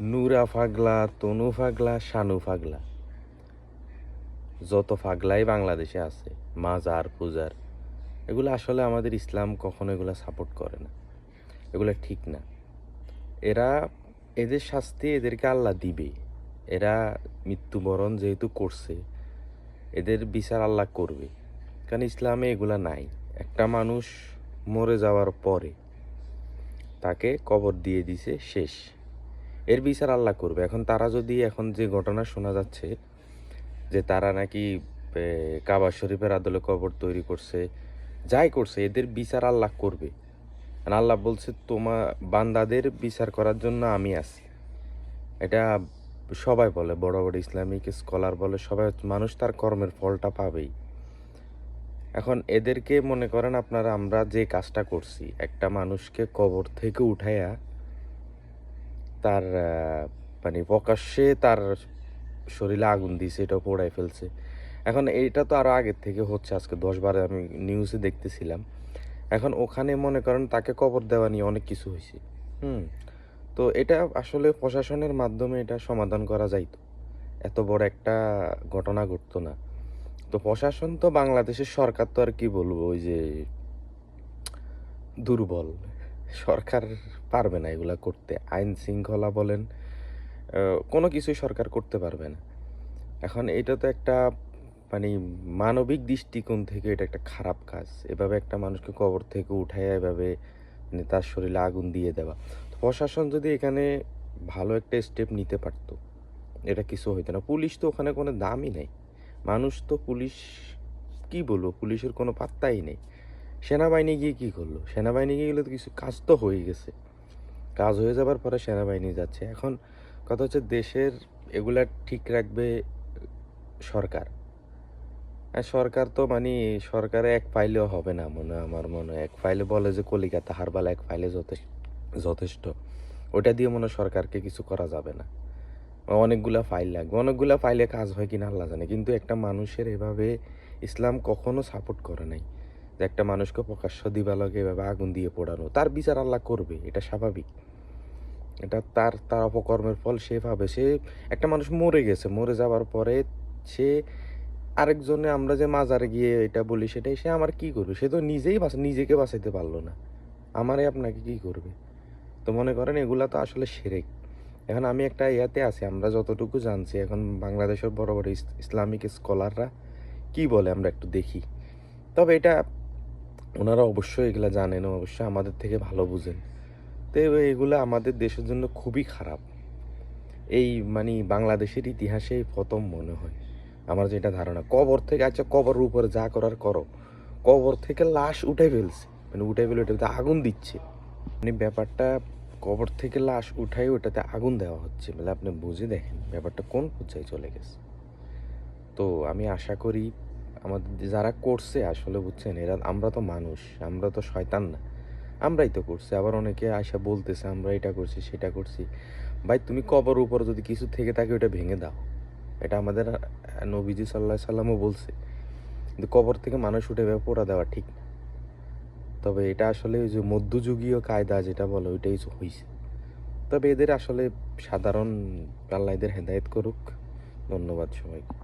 নুরা ফাগলা, তনু ফাগলা, শানু ফাগলা। যত ফাগলাই বাংলাদেশে আছে, মাজার, পূজার, এগুলো আসলে আমাদের ইসলাম কখনো এগুলো সাপোর্ট করে না। এগুলো ঠিক না। এরা এদের শাস্তি এদেরকে আল্লাহ দিবে এরা মৃত্যুবরণ যেহেতু করছে, এদের বিচার আল্লাহ করবে। কারণ ইসলামে এগুলা নাই। একটা মানুষ মরে যাওয়ার পরে তাকে কবর দিয়ে দিছে শেষ। এর বিচার আল্লাহ করবে। এখন তারা যদি এখন যে ঘটনা শোনা যাচ্ছে, যে তারা নাকি কাবা শরীফের আদলে কবর তৈরি করছে, যাই করছে, এদের বিচার আল্লাহ করবে। আল্লাহ বলছে তোমার বান্দাদের বিচার করার জন্য আমি আছি। এটা সবাই বলে, বড় বড় ইসলামিক স্কলার বলে, সবাই মানুষ তার কর্মের ফলটা পাবেই। এখন এদেরকে মনে করেন, আপনারা, আমরা যে কাজটা করছি, একটা মানুষকে কবর থেকে উঠাইয়া তার মানে প্রকাশ্যে তার শরীরে আগুন দিয়েছে এটা পোড়াই ফেলছে। এখন এইটা তো আরও আগের থেকে হচ্ছে, আজকে দশ বারে আমি নিউজে দেখতেছিলাম। এখন ওখানে মনে করেন তাকে কবর দেওয়া নিয়ে অনেক কিছু হয়েছে। হুম, তো এটা আসলে প্রশাসনের মাধ্যমে এটা সমাধান করা যাইতো এত বড় একটা ঘটনা ঘটতো না। তো প্রশাসন তো বাংলাদেশের সরকার তো আর কি বলব, ওই যে দুর্বল। সরকার পারবে না এগুলা করতে। আইন শৃঙ্খলা বলেন কোনো কিছুই সরকার করতে পারবে না। এখন এটা তো একটা মানে মানবিক দৃষ্টিকোণ থেকে এটা একটা খারাপ কাজ। এভাবে একটা মানুষকে কবর থেকে উঠায় এভাবে মানে তার শরীরে আগুন দিয়ে দেওয়া। তো প্রশাসন যদি এখানে ভালো একটা স্টেপ নিতে পারতো, এটা কিছু হইতো না। পুলিশ তো ওখানে কোনো দামই নেই। মানুষ তো পুলিশ, কি বলব? পুলিশের কোনো পাত্তাই নেই। সেনাবাহিনী গিয়ে কি করল? সেনাবাহিনী গিয়ে গেলে তো কিছু কাজ তো হয়ে গেছে। কাজ হয়ে যাবার পরে সেনাবাহিনী যাচ্ছে। এখন কথা হচ্ছে দেশের এগুলা ঠিক রাখবে সরকার। সরকার তো মানে সরকারে এক ফাইলেও হবে না মনে আমার মনে হয়। এক ফাইলে বলে যে কলিকাতা হারবাল এক ফাইলে যথেষ্ট যথেষ্ট। ওটা দিয়ে মনে সরকারকে কিছু করা যাবে না। অনেকগুলা ফাইল লাগবে। অনেকগুলা ফাইলে কাজ হয় কিনা আল্লাহ জানে। কিন্তু একটা মানুষের এভাবে ইসলাম কখনো সাপোর্ট করে নাই। যে একটা মানুষকে প্রকাশ্য দিবালকে এভাবে আগুন দিয়ে পোড়ানো, তার বিচার আল্লাহ করবে, এটা স্বাভাবিক। এটা তার তার অপকর্মের ফল সে পাবে। সে, একটা মানুষ মরে গেছে, মরে যাওয়ার পরে সে আরেকজনে আমরা যে মাজারে গিয়ে এটা বলি সেটাই, সে আমার কি করবে? সে তো নিজেই বাঁচা, নিজেকে বাঁচাইতে পারল না। আমারে আপনাকে কি করবে? তো মনে করেন এগুলা তো আসলে সেরেক। এখন আমি একটা ইয়াতে আছি, আমরা যতটুকু জানছি, এখন বাংলাদেশের বড় বড় ইস- ইসলামিক স্কলাররা কি বলে আমরা একটু দেখি। তবে এটা ওনারা অবশ্যই এগুলো জানেন অবশ্যই আমাদের থেকে ভালো বুঝেন। তো এগুলো আমাদের দেশের জন্য খুবই খারাপ। এই মানে বাংলাদেশের ইতিহাসে প্রথম মনে হয়। আমার যেটা ধারণা, কবর থেকে আচ্ছা কবর উপরে যা করার করো। কবর থেকে লাশ উঠে ফেলছে। মানে উঠে ফেলে ওটাতে আগুন দিচ্ছে। মানে ব্যাপারটা কবর থেকে লাশ উঠাই ওটাতে আগুন দেওয়া হচ্ছে মানে আপনি বুঝে দেখেন ব্যাপারটা কোন পর্যায়ে চলে গেছে। তো আমি আশা করি আমাদের যারা করছে আসলে বুঝছেন, এরা, আমরা তো মানুষ, আমরা তো শয়তান না। আমরাই তো করছি, আবার অনেকে আশা বলতেছে, আমরা এটা করছি, সেটা করছি। ভাই, তুমি কবর উপর যদি কিছু থেকে থাকে, ওটা ভেঙে দাও। এটা আমাদের নবীজি সাল্লাহ সাল্লামও বলছে। কিন্তু কবর থেকে মানুষ উঠে পোড়া দেওয়া ঠিক না। তবে এটা আসলে ওই যে মধ্যযুগীয় কায়দা যেটা বলে, ওইটাই হয়েছে তবে এদের আসলে সাধারণ আল্লাহ এদের হেদায়েত করুক। ধন্যবাদ সবাইকে।